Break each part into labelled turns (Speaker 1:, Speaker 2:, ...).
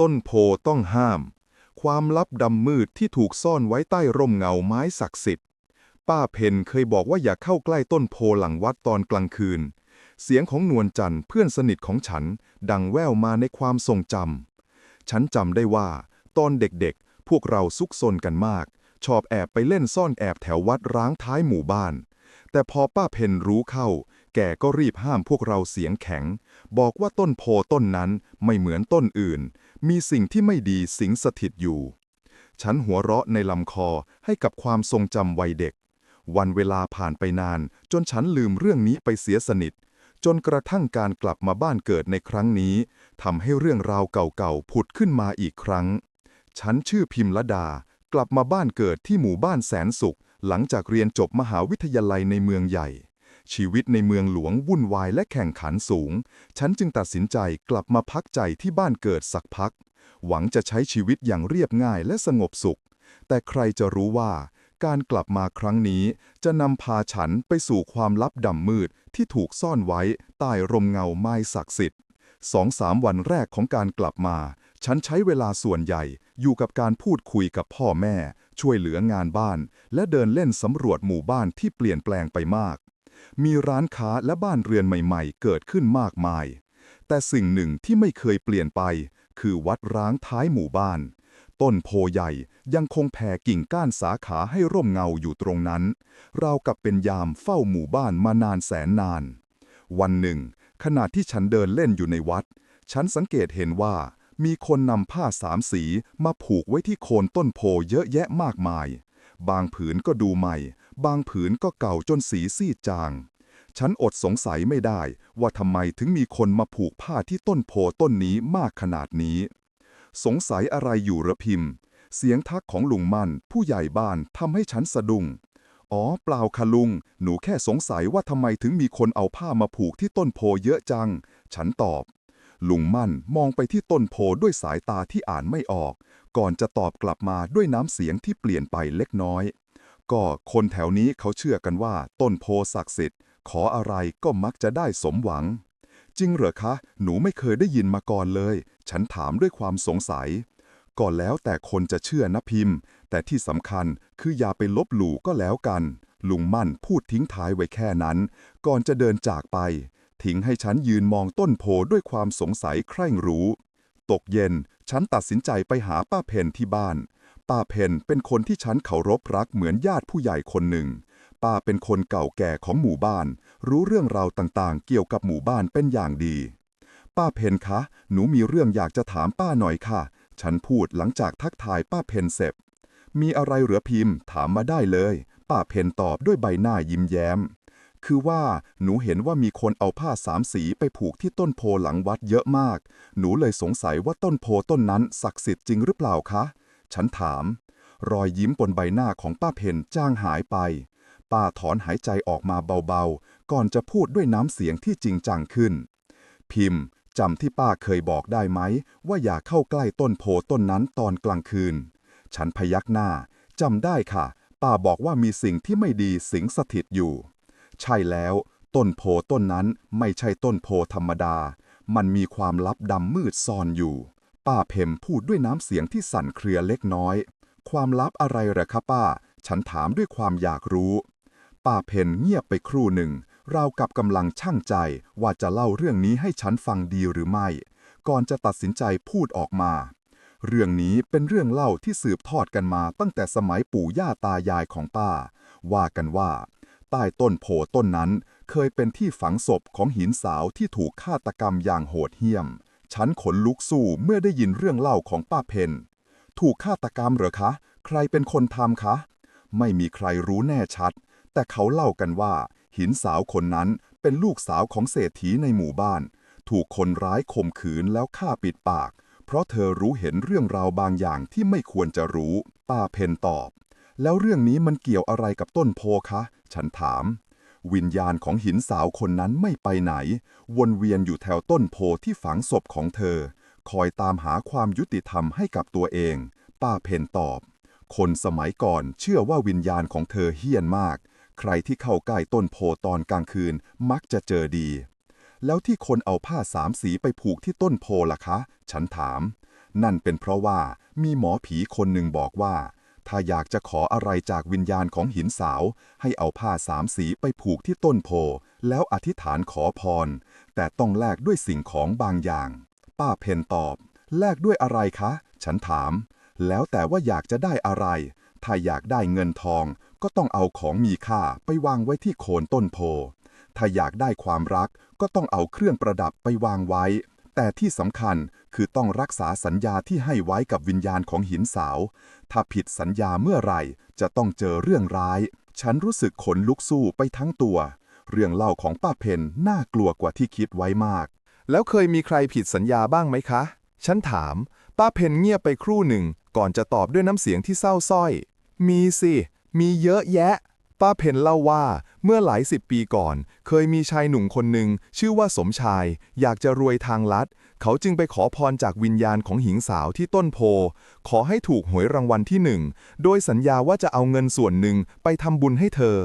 Speaker 1: ต้นโพต้องห้าม ความลับดำมืดที่ถูกซ่อนไว้ใต้ร่มเงาไม้ศักดิ์สิทธิ์ ป้าเพนเคยบอกว่าอย่าเข้าใกล้ต้นโพหลังวัดตอนกลางคืน เสียงของนวลจันทร์เพื่อนสนิทของฉัน ดังแว่วมาในความทรงจำ ฉันจำได้ว่า ตอนเด็กๆ พวกเราซุกซนกันมาก ชอบแอบไปเล่นซ่อนแอบแถววัดร้างท้ายหมู่บ้าน แต่พอป้าเพนรู้เข้า แกก็รีบห้ามพวกเราเสียงแข็ง บอกว่าต้นโพต้นนั้นไม่เหมือนต้นอื่น มีสิ่งที่ไม่ดีสิงสถิตอยู่ ฉันหัวเราะในลำคอให้กับความทรงจำวัยเด็ก วันเวลาผ่านไปนาน จนฉันลืมเรื่องนี้ไปเสียสนิท จนกระทั่งการกลับมาบ้านเกิดในครั้งนี้ทำให้เรื่องราวเก่าๆผุดขึ้นมาอีกครั้ง ฉันชื่อพิมละดา กลับมาบ้านเกิดที่หมู่บ้านแสนสุข หลังจากเรียนจบมหาวิทยาลัยในเมืองใหญ่ ชีวิตในเมืองหลวงวุ่นวายและแข่งขันสูง ฉันจึงตัดสินใจกลับมาพักใจที่บ้านเกิดสักพัก หวังจะใช้ชีวิตอย่างเรียบง่ายและสงบสุข แต่ใครจะรู้ว่า การกลับมาครั้งนี้ จะนำพาฉันไปสู่ความลับดำมืดที่ถูกซ่อนไว้ใต้ร่มเงาไม้ศักดิ์สิทธิ์สองสามวันแรกของการกลับมา ฉันใช้เวลาส่วนใหญ่อยู่กับการพูดคุยกับพ่อแม่ ช่วยเหลืองานบ้าน และเดินเล่นสำรวจหมู่บ้านที่เปลี่ยนแปลงไปมาก มีร้านค้าและบ้านเรือนใหม่ๆ เกิดขึ้นมากมาย แต่สิ่งหนึ่งที่ไม่เคยเปลี่ยนไป คือวัดร้างท้ายหมู่บ้าน ต้นโพใหญ่ยังคงแผ่กิ่งก้านสาขาให้ร่มเงาอยู่ตรงนั้น ราวกับเป็นยามเฝ้าหมู่บ้านมานานแสนนาน วันหนึ่ง ขณะที่ฉันเดินเล่นอยู่ในวัด ฉันสังเกตเห็นว่ามีคนนำผ้าสามสีมาผูกไว้ที่โคนต้นโพเยอะแยะมากมาย บางผืนก็ดูใหม่ บางผืนก็เก่าจนสีซีดจาง ฉันอดสงสัยไม่ได้ว่าทำไมถึงมีคนมาผูกผ้าที่ต้นโพต้นนี้มากขนาดนี้ สงสัยอะไรอยู่ระพิมพ์ เสียงทักของลุงมั่นผู้ใหญ่บ้านทำให้ฉันสะดุ้งอ๋อ เปล่าค่ะลุง หนูแค่สงสัยว่าทำไมถึงมีคนเอาผ้ามาผูกที่ต้นโพเยอะจัง ฉันตอบ ลุงมั่นมองไปที่ต้นโพด้วยสายตาที่อ่านไม่ออก ก่อนจะตอบกลับมาด้วยน้ำเสียงที่เปลี่ยนไปเล็กน้อย ก็คนแถวนี้เขาเชื่อกันว่า ต้นโพศักดิ์สิทธิ์ ขออะไรก็มักจะได้สมหวัง จริงเหรอคะ หนูไม่เคยได้ยินมาก่อนเลย ฉันถามด้วยความสงสัย ก็แล้วแต่คนจะเชื่อนะพิมพ์ แต่ที่สำคัญคืออย่าไปลบหลู่ก็แล้วกัน ลุงมั่นพูดทิ้งท้ายไว้แค่นั้น ก่อนจะเดินจากไป ทิ้งให้ฉันยืนมองต้นโพด้วยความสงสัยใคร่งรู้ ตกเย็น ฉันตัดสินใจไปหาป้าเพนที่บ้าน ป้าเพนเป็นคนที่ฉันเคารพรักเหมือนญาติผู้ใหญ่คนหนึ่ง ป้าเป็นคนเก่าแก่ของหมู่บ้าน รู้เรื่องราวต่างๆ เกี่ยวกับหมู่บ้านเป็นอย่างดี ป้าเพนคะ หนูมีเรื่องอยากจะถามป้าหน่อยค่ะ ฉันพูดหลังจากทักทายป้าเพนเสร็จ มีอะไรเหลือพิมพ์ ถามมาได้เลย ป้าเพนตอบด้วยใบหน้ายิ้มแย้ม คือว่าหนูเห็นว่ามีคนเอาผ้าสามสีไปผูกที่ต้นโพหลังวัดเยอะมาก หนูเลยสงสัยว่าต้นโพต้นนั้นศักดิ์สิทธิ์จริงหรือเปล่าคะ ฉันถาม รอยยิ้มบนใบหน้าของป้าเพนจางหายไป ป้าถอนหายใจออกมาเบาๆ ก่อนจะพูดด้วยน้ำเสียงที่จริงจังขึ้น พิมพ์จำที่ป้าเคยบอกได้ไหม ว่าอย่าเข้าใกล้ต้นโพต้นนั้นตอนกลางคืน ฉันพยักหน้าจำได้ค่ะ ป้าบอกว่ามีสิ่งที่ไม่ดีสิงสถิตอยู่ ใช่แล้ว ต้นโพต้นนั้นไม่ใช่ต้นโพธรรมดา มันมีความลับดำมืดซ่อนอยู่ ป้าเพมพูดด้วยน้ำเสียงที่สั่นเครือเล็กน้อย ความลับอะไรเหรอคะป้า ฉันถามด้วยความอยากรู้ ป้าเพนเงียบไปครู่หนึ่ง เรากับกำลังช่างใจว่าจะเล่าเรื่องนี้ให้ฉันฟังดีหรือไม่ ก่อนจะตัดสินใจพูดออกมา เรื่องนี้เป็นเรื่องเล่าที่สืบทอดกันมาตั้งแต่สมัยปู่ย่าตายายของป้า ว่ากันว่า ใต้ต้นโพต้นนั้น เคยเป็นที่ฝังศพของหินสาวที่ถูกฆาตกรรมอย่างโหดเหี้ยม ฉันขนลุกสู้เมื่อได้ยินเรื่องเล่าของป้าเพน ถูกฆาตกรรมเหรอคะ ใครเป็นคนทำคะ ไม่มีใครรู้แน่ชัด แต่เขาเล่ากันว่า หินสาวคนนั้นเป็นลูกสาวของเศรษฐีในหมู่บ้าน ถูกคนร้ายข่มขืนแล้วฆ่าปิดปาก เพราะเธอรู้เห็นเรื่องราวบางอย่างที่ไม่ควรจะรู้ ป้าเพนตอบ แล้วเรื่องนี้มันเกี่ยวอะไรกับต้นโพคะ ฉันถาม วิญญาณของหินสาวคนนั้นไม่ไปไหน วนเวียนอยู่แถวต้นโพที่ฝังศพของเธอ คอยตามหาความยุติธรรมให้กับตัวเอง ป้าเพนตอบ คนสมัยก่อนเชื่อว่าวิญญาณของเธอเฮี้ยนมาก ใครที่เข้าใกล้ต้นโพตอนกลางคืนมักจะเจอดี แล้วที่คนเอาผ้าสามสีไปผูกที่ต้นโพล่ะคะ ฉันถาม นั่นเป็นเพราะว่ามีหมอผีคนหนึ่งบอกว่า ถ้าอยากจะขออะไรจากวิญญาณของหินสาว ให้เอาผ้าสามสีไปผูกที่ต้นโพ แล้วอธิษฐานขอพร แต่ต้องแลกด้วยสิ่งของบางอย่าง ป้าเพนตอบ แลกด้วยอะไรคะ ฉันถาม แล้วแต่ว่าอยากจะได้อะไร ถ้าอยากได้เงินทอง ก็ต้องเอาของมีค่าไปวางไว้ที่โคนต้นโพ ถ้าอยากได้ความรักก็ต้องเอาเครื่องประดับไปวางไว้ แต่ที่สำคัญคือต้องรักษาสัญญาที่ให้ไว้กับวิญญาณของหินสาว ถ้าผิดสัญญาเมื่อไหร่จะต้องเจอเรื่องร้าย ฉันรู้สึกขนลุกสู้ไปทั้งตัว เรื่องเล่าของป้าเพนน่ากลัวกว่าที่คิดไว้มาก
Speaker 2: แล้วเคยมีใครผิดสัญญาบ้างไหมคะ ฉันถาม ป้าเพนเงียบไปครู่หนึ่ง ก่อนจะตอบด้วยน้ำเสียงที่เศร้าส้อย มีสิ มีเยอะแยะ ป้าเพนเล่าว่า เมื่อหลายสิบปีก่อน เคยมีชายหนุ่มคนหนึ่งชื่อว่าสมชาย อยากจะรวยทางลัด เขาจึงไปขอพรจากวิญญาณของหญิงสาวที่ต้นโพ ขอให้ถูกหวยรางวัลที่หนึ่ง โดยสัญญาว่าจะเอาเงินส่วนหนึ่งไปทำบุญให้เธอ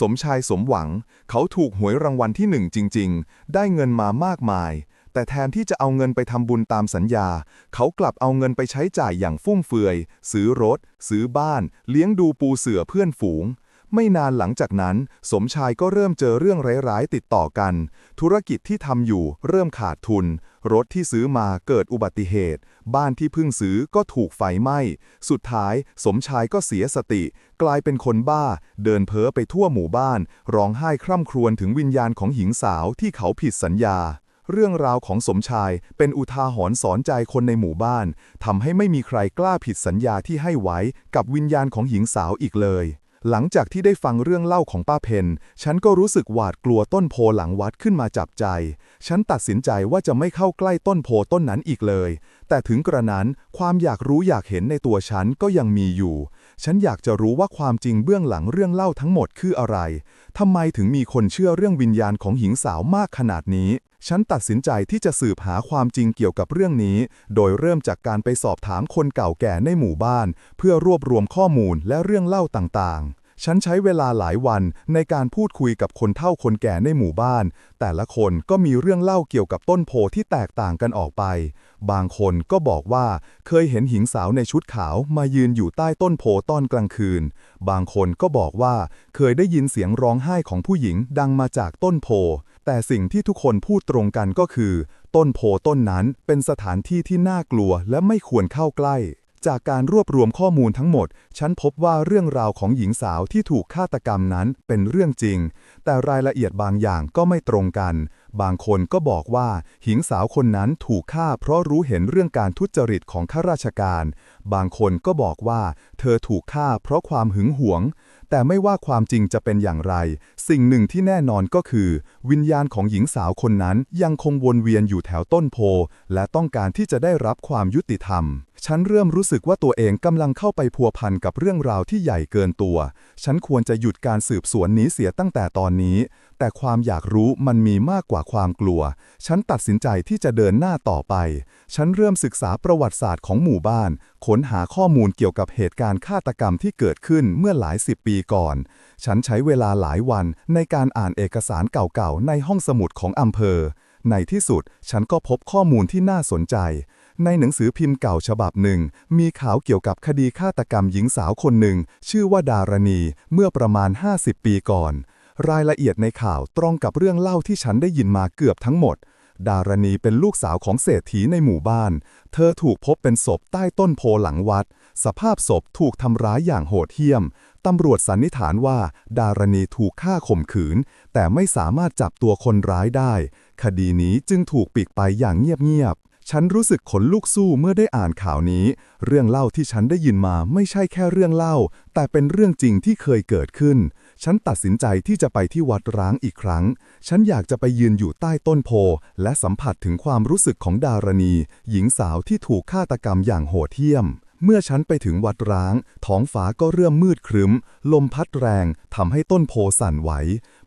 Speaker 2: สมชายสมหวัง เขาถูกหวยรางวัลที่หนึ่งจริง ๆ ได้เงินมามากมาย แต่แทนที่จะเอาเงินไปทำบุญตามสัญญา เขากลับเอาเงินไปใช้จ่ายอย่างฟุ่มเฟือย ซื้อรถ ซื้อบ้าน เลี้ยงดูปูเสือเพื่อนฝูง ไม่นานหลังจากนั้น สมชายก็เริ่มเจอเรื่องร้ายๆติดต่อกัน ธุรกิจที่ทำอยู่เริ่มขาดทุน รถที่ซื้อมาเกิดอุบัติเหตุ บ้านที่เพิ่งซื้อก็ถูกไฟไหม้ สุดท้าย สมชายก็เสียสติ กลายเป็นคนบ้า เดินเพ้อไปทั่วหมู่บ้าน ร้องไห้คร่ำครวญถึงวิญญาณของหญิงสาวที่เขาผิดสัญญาเรื่องราวของสมชายเป็นอุทาหรณ์สอนใจคนในหมู่บ้านทำให้ไม่มีใครกล้าผิดสัญญาที่ให้ไว้กับวิญญาณของหญิงสาวอีกเลย หลังจากที่ได้ฟังเรื่องเล่าของป้าเพน ฉันก็รู้สึกหวาดกลัวต้นโพหลังวัดขึ้นมาจับใจ ฉันตัดสินใจว่าจะไม่เข้าใกล้ต้นโพต้นนั้นอีกเลย แต่ถึงกระนั้นความอยากรู้อยากเห็นในตัวฉันก็ยังมีอยู่ ฉันอยากจะรู้ว่าความจริงเบื้องหลังเรื่องเล่าทั้งหมดคืออะไร ทำไมถึงมีคนเชื่อเรื่องวิญญาณของหญิงสาวมากขนาดนี้ฉันตัดสินใจที่จะสืบหาความจริงเกี่ยวกับเรื่องนี้ โดยเริ่มจากการไปสอบถามคนเก่าแก่ในหมู่บ้าน เพื่อรวบรวมข้อมูลและเรื่องเล่าต่างๆ ฉันใช้เวลาหลายวันในการพูดคุยกับคนเฒ่าคนแก่ในหมู่บ้าน แต่ละคนก็มีเรื่องเล่าเกี่ยวกับต้นโพที่แตกต่างกันออกไป บางคนก็บอกว่าเคยเห็นหญิงสาวในชุดขาวมายืนอยู่ใต้ต้นโพตอนกลางคืน บางคนก็บอกว่าเคยได้ยินเสียงร้องไห้ของผู้หญิงดังมาจากต้นโพ แต่สิ่งที่ทุกคนพูดตรงกันก็คือ ต้นโพต้นนั้นเป็นสถานที่ที่น่ากลัวและไม่ควรเข้าใกล้ จากการรวบรวมข้อมูลทั้งหมด ฉันพบว่าเรื่องราวของหญิงสาวที่ถูกฆาตกรรมนั้นเป็นเรื่องจริง แต่รายละเอียดบางอย่างก็ไม่ตรงกัน บางคนก็บอกว่าหญิงสาวคนนั้นถูกฆ่าเพราะรู้เห็นเรื่องการทุจริตของข้าราชการ บางคนก็บอกว่า เธอถูกฆ่าเพราะความหึงหวงแต่ไม่ว่าความจริงจะเป็นอย่างไร สิ่งหนึ่งที่แน่นอนก็คือ วิญญาณของหญิงสาวคนนั้นยังคงวนเวียนอยู่แถวต้นโพ และต้องการที่จะได้รับความยุติธรรม ฉันเริ่มรู้สึกว่าตัวเองกำลังเข้าไปพัวพันกับเรื่องราวที่ใหญ่เกินตัว ฉันควรจะหยุดการสืบสวนนี้เสียตั้งแต่ตอนนี้ แต่ความอยากรู้มันมีมากกว่าความกลัว ฉันตัดสินใจที่จะเดินหน้าต่อไป ฉันเริ่มศึกษาประวัติศาสตร์ของหมู่บ้าน ค้นหาข้อมูลเกี่ยวกับเหตุการณ์ฆาตกรรมที่เกิดขึ้นเมื่อหลายสิบปีก่อน ฉันใช้เวลาหลายวันในการอ่านเอกสารเก่าๆ ในห้องสมุดของอำเภอ ในที่สุดฉันก็พบข้อมูลที่น่าสนใจ ในหนังสือพิมพ์เก่าฉบับหนึ่ง มีข่าวเกี่ยวกับคดีฆาตกรรมหญิงสาวคนหนึ่ง ชื่อว่าดารณี เมื่อประมาณ 50 ปีก่อน รายละเอียดในข่าวตรงกับเรื่องเล่าที่ฉันได้ยินมาเกือบทั้งหมดดารณีเป็นลูกสาวของเศรษฐีในหมู่บ้าน เธอถูกพบเป็นศพใต้ต้นโพหลังวัด สภาพศพถูกทำร้ายอย่างโหดเหี้ยม ตำรวจสันนิษฐานว่า ดารณีถูกฆ่าข่มขืน แต่ไม่สามารถจับตัวคนร้ายได้ คดีนี้จึงถูกปิดไปอย่างเงียบๆ ฉันรู้สึกขนลุกสู้เมื่อได้อ่านข่าวนี้ เรื่องเล่าที่ฉันได้ยินมาไม่ใช่แค่เรื่องเล่า แต่เป็นเรื่องจริงที่เคยเกิดขึ้น ฉันตัดสินใจที่จะไปที่วัดร้างอีกครั้ง ฉันอยากจะไปยืนอยู่ใต้ต้นโพ และสัมผัสถึงความรู้สึกของดารณี หญิงสาวที่ถูกฆาตกรรมอย่างโหดเหี้ยม เมื่อฉันไปถึงวัดร้าง ท้องฟ้าก็เริ่มมืดครึ้ม ลมพัดแรงทำให้ต้นโพสั่นไหว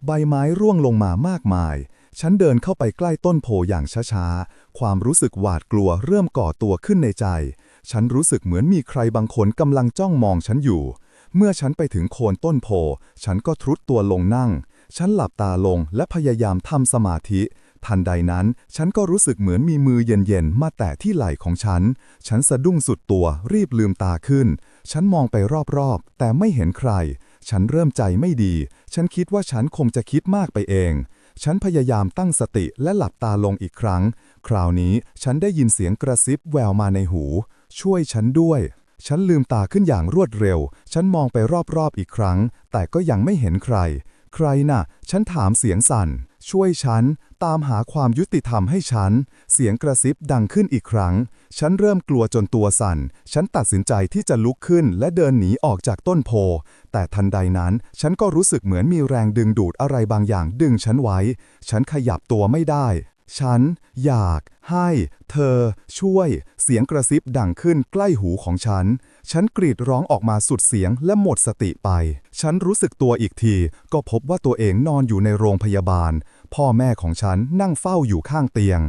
Speaker 2: ใบไม้ร่วงลงมามากมาย ฉันเดินเข้าไปใกล้ต้นโพอย่างช้าๆ ความรู้สึกหวาดกลัวเริ่มก่อตัวขึ้นในใจ ฉันรู้สึกเหมือนมีใครบางคนกำลังจ้องมองฉันอยู่ เมื่อฉันไปถึงโคนต้นโพ ฉันก็ทรุดตัวลงนั่ง ฉันหลับตาลงและพยายามทำสมาธิ ทันใดนั้น ฉันก็รู้สึกเหมือนมีมือเย็นๆ มาแตะที่ไหล่ของฉัน ฉันสะดุ้งสุดตัวรีบลืมตาขึ้น ฉันมองไปรอบๆ แต่ไม่เห็นใคร ฉันเริ่มใจไม่ดี ฉันคิดว่าฉันคงจะคิดมากไปเอง ฉันพยายามตั้งสติและหลับตาลงอีกครั้ง คราวนี้ฉันได้ยินเสียงกระซิบแววมาในหู ช่วยฉันด้วยฉันลืมตาขึ้นอย่างรวดเร็ว ฉันมองไปรอบๆอีกครั้ง แต่ก็ยังไม่เห็นใคร ใครน่ะ ฉันถามเสียงสั่น ช่วยฉัน ตามหาความยุติธรรมให้ฉัน เสียงกระซิบดังขึ้นอีกครั้ง ฉันเริ่มกลัวจนตัวสั่น ฉันตัดสินใจที่จะลุกขึ้นและเดินหนีออกจากต้นโพ แต่ทันใดนั้น ฉันก็รู้สึกเหมือนมีแรงดึงดูดอะไรบางอย่างดึงฉันไว้ ฉันขยับตัวไม่ได้ ฉันอยากให้เธอช่วย เสียงกระซิบดังขึ้นใกล้หูของฉัน ฉันกรีดร้องออกมาสุดเสียงและหมดสติไป ฉันรู้สึกตัวอีกที ก็พบว่าตัวเองนอนอยู่ในโรงพยาบาล พ่อแม่ของฉันนั่งเฝ้าอยู่ข้างเตียง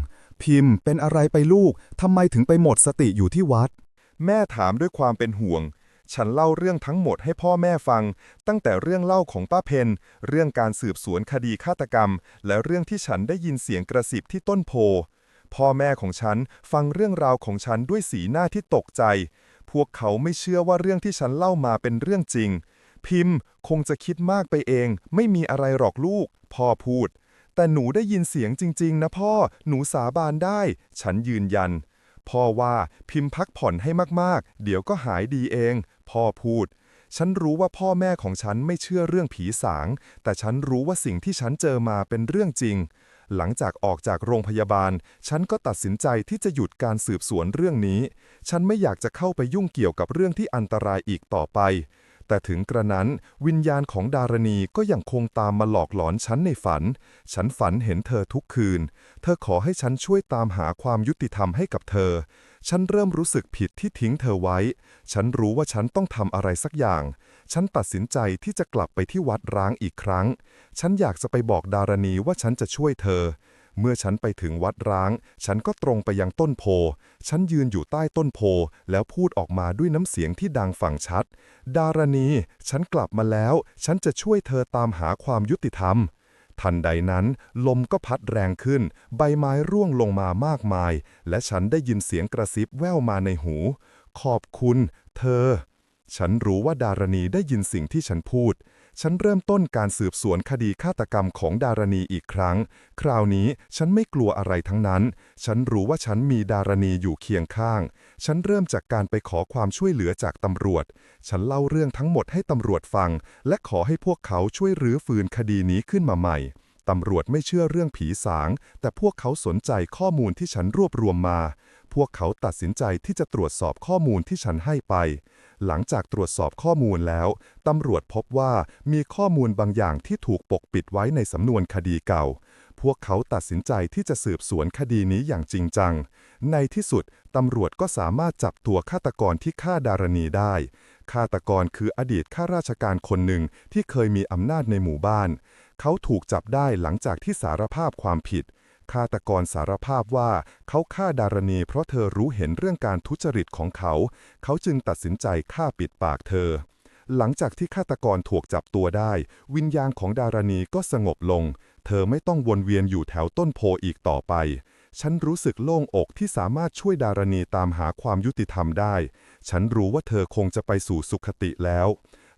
Speaker 2: พิมพ์เป็นอะไรไปลูก ทำไมถึงไปหมดสติอยู่ที่วัด
Speaker 1: แม่ถามด้วยความเป็นห่วง ฉันเล่าเรื่องทั้งหมดให้พ่อแม่ฟัง ตั้งแต่เรื่องเล่าของป้าเพน เรื่องการสืบสวนคดีฆาตกรรม และเรื่องที่ฉันได้ยินเสียงกระซิบที่ต้นโพ พ่อแม่ของฉันฟังเรื่องราวของฉันด้วยสีหน้าที่ตกใจ พวกเขาไม่เชื่อว่าเรื่องที่ฉันเล่ามาเป็นเรื่องจริง พิมพ์คงจะคิดมากไปเอง ไม่มีอะไรหรอกลูก พ่อพูด แต่หนูได้ยินเสียงจริง ๆ นะพ่อ หนูสาบานได้ ฉันยืนยันพ่อว่าพิมพ์พักผ่อนให้มาก ๆ เดี๋ยวก็หายดีเอง พ่อพูด ฉันรู้ว่าพ่อแม่ของฉันไม่เชื่อเรื่องผีสาง แต่ฉันรู้ว่าสิ่งที่ฉันเจอมาเป็นเรื่องจริง หลังจากออกจากโรงพยาบาล ฉันก็ตัดสินใจที่จะหยุดการสืบสวนเรื่องนี้ ฉันไม่อยากจะเข้าไปยุ่งเกี่ยวกับเรื่องที่อันตรายอีกต่อไป แต่ถึงกระนั้นวิญญาณของดารณีก็ยังคงตามมาหลอกหลอนฉันในฝัน ฉันฝันเห็นเธอทุกคืน เธอขอให้ฉันช่วยตามหาความยุติธรรมให้กับเธอ ฉันเริ่มรู้สึกผิดที่ทิ้งเธอไว้ ฉันรู้ว่าฉันต้องทำอะไรสักอย่าง ฉันตัดสินใจที่จะกลับไปที่วัดร้างอีกครั้ง ฉันอยากจะไปบอกดารณีว่าฉันจะช่วยเธอ เมื่อฉันไปถึงวัดร้าง ฉันก็ตรงไปยังต้นโพ ฉันยืนอยู่ใต้ต้นโพ แล้วพูดออกมาด้วยน้ำเสียงที่ดังฝังชัด ดารณี ฉันกลับมาแล้ว ฉันจะช่วยเธอตามหาความยุติธรรม ทันใดนั้น ลมก็พัดแรงขึ้น ใบไม้ร่วงลงมามากมาย และฉันได้ยินเสียงกระซิบแว่วมาในหู ขอบคุณ เธอ ฉันรู้ว่าดารณีได้ยินสิ่งที่ฉันพูด ฉันเริ่มต้นการสืบสวนคดีฆาตกรรมของดารณีอีกครั้ง คราวนี้ฉันไม่กลัวอะไรทั้งนั้น ฉันรู้ว่าฉันมีดารณีอยู่เคียงข้าง ฉันเริ่มจากการไปขอความช่วยเหลือจากตำรวจ ฉันเล่าเรื่องทั้งหมดให้ตำรวจฟัง และขอให้พวกเขาช่วยรื้อฟื้นคดีนี้ขึ้นมาใหม่ ตำรวจไม่เชื่อเรื่องผีสาง แต่พวกเขาสนใจข้อมูลที่ฉันรวบรวมมา พวกเขาตัดสินใจที่จะตรวจสอบข้อมูลที่ฉันให้ไป หลังจากตรวจสอบข้อมูลแล้ว ตำรวจพบว่ามีข้อมูลบางอย่างที่ถูกปกปิดไว้ในสำนวนคดีเก่า พวกเขาตัดสินใจที่จะสืบสวนคดีนี้อย่างจริงจัง ในที่สุด ตำรวจก็สามารถจับตัวฆาตกรที่ฆ่าดารณีได้ฆาตกรคืออดีตข้าราชการคนหนึ่งที่เคยมีอำนาจในหมู่บ้าน เขาถูกจับได้หลังจากที่สารภาพความผิด ฆาตกรสารภาพว่าเขาฆ่าดารณีเพราะเธอรู้เห็นเรื่องการทุจริตของเขา เขาจึงตัดสินใจฆ่าปิดปากเธอ หลังจากที่ฆาตกรถูกจับตัวได้ วิญญาณของดารณีก็สงบลง เธอไม่ต้องวนเวียนอยู่แถวต้นโพอีกต่อไปฉันรู้สึกโล่งอกที่สามารถช่วยดารณีตามหาความยุติธรรมได้ ฉันรู้ว่าเธอคงจะไปสู่สุขติแล้ว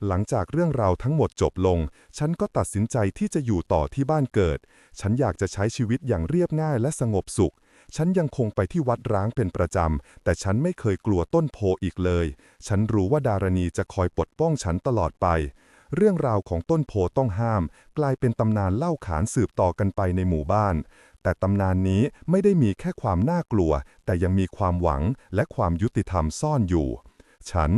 Speaker 1: หลังจากเรื่องราวทั้งหมดจบลง ฉันก็ตัดสินใจที่จะอยู่ต่อที่บ้านเกิด ฉันอยากจะใช้ชีวิตอย่างเรียบง่ายและสงบสุข ฉันยังคงไปที่วัดร้างเป็นประจำ แต่ฉันไม่เคยกลัวต้นโพอีกเลย ฉันรู้ว่าดารณีจะคอยปกป้องฉันตลอดไป เรื่องราวของต้นโพต้องห้าม กลายเป็นตำนานเล่าขานสืบต่อกันไปในหมู่บ้านแต่ตำนานนี้ไม่ได้มีแค่ความน่ากลัว แต่ยังมีความหวังและความยุติธรรมซ่อนอยู่ ฉัน